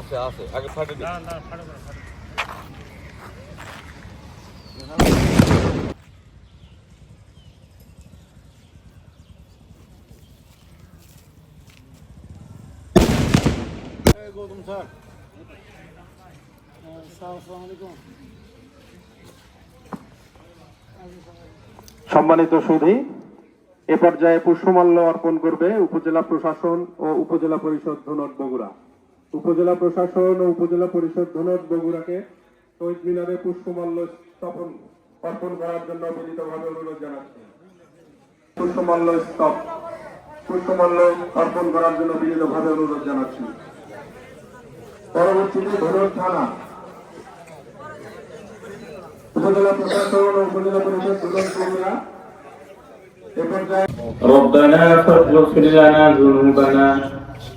আছে। আছে আগে ফাটে দিই গৌতম স্যার আসসালামু আলাইকুম। সম্মানিত সুধী এ পর্যায়ে পুষ্পমাল্য অর্পণ করবে উপজেলা প্রশাসন ও উপজেলা পরিষদ ধনট বগুড়া। উপজেলা প্রশাসন ও উপজেলা পরিষদ ধনট বগুড়াকে শহীদ মিনারে পুষ্পমাল্য স্থাপন, অর্পণ করার জন্য বিনীতভাবে অনুরোধ জানাচ্ছি। পুষ্পমাল্য স্তব পুষ্পমাল্য অর্পণ করার জন্য বিনীতভাবে অনুরোধ জানাচ্ছি। পরবর্তীতে ধনট থানা, উপজেলা প্রশাসন ও উপজেলা পরিষদ ধনট বগুড়া ربنا فاغفر لنا ذنوبنا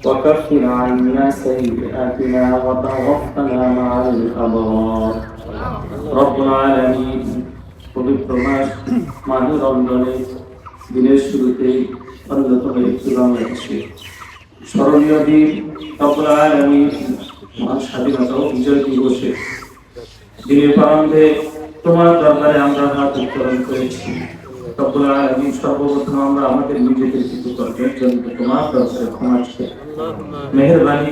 وكفر عنا سيئاتنا وتوفنا مع الأبرار رب العالمين পবিত্র মাস মাহে রমজানে দিনের শুরুতেই অন্যতম একটি বাংলাদেশে স্মরণীয় দিন রব্বুল আলামিন মহান স্বাধীনতা ও বিজয় দিবসে দিনের প্রারম্ভে তোমার দরবারে আমরা হাত উত্তোলন করেছি রব্বুল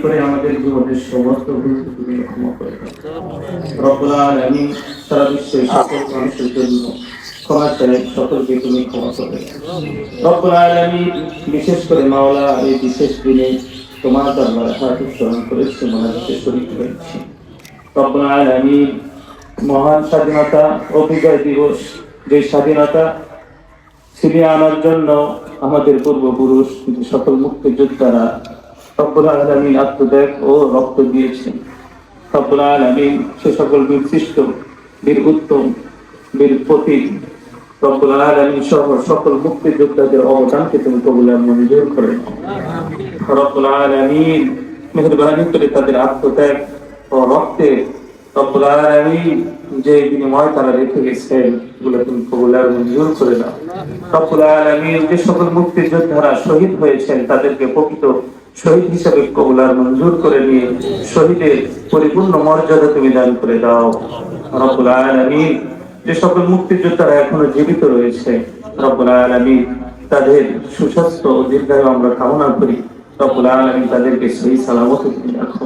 করে আমাদের জীবনের সমস্ত ভুল তুমি ক্ষমা করে সারা বিশ্বের সকল মানুষের জন্য করে বিশেষ করে মাওলা এই বিশেষ দিনে তোমার দরবারে হাত উত্তোলন রব্বুল আলামিন মহান স্বাধীনতা ও বিজয় দিবস, যে স্বাধীনতা ছিনিয়ে আনার জন্য আমাদের পূর্বপুরুষ, যে সকল মুক্তিযোদ্ধারা রব্বুল আলামিন আত্মত্যাগ ও রক্ত দিয়েছেন রব্বুল আলামিন সে সকল বীর বীর উত্তম, বীর প্রতীক রব্বুল আলামিন সহ সকল মুক্তিযোদ্ধাদের অবদানকে তুমি কবুল মঞ্জুর করে নাও। রব্বুল আলামিন মেহেরবানি করে তাদের আত্মত্যাগ ও রক্তে যে বিনিময় তারা রেখে করে দাও যে সকল মুক্তিযোদ্ধারা শহীদ হয়েছেন, তাদেরকে প্রকৃত শহীদ হিসেবে মঞ্জুর করে নিয়ে শহীদের পরিপূর্ণ মর্যাদা তুমি দান করে দাও। রব্বুল আলামিন যে সকল মুক্তিযোদ্ধারা এখনও জীবিত রয়েছে, রব্বুল আলামিন তাদের সুস্বাস্থ্য ও দীর্ঘায়ু আমরা কামনা করি। রব্বুল আলামিন তাদেরকে সেই সালামত রাখো।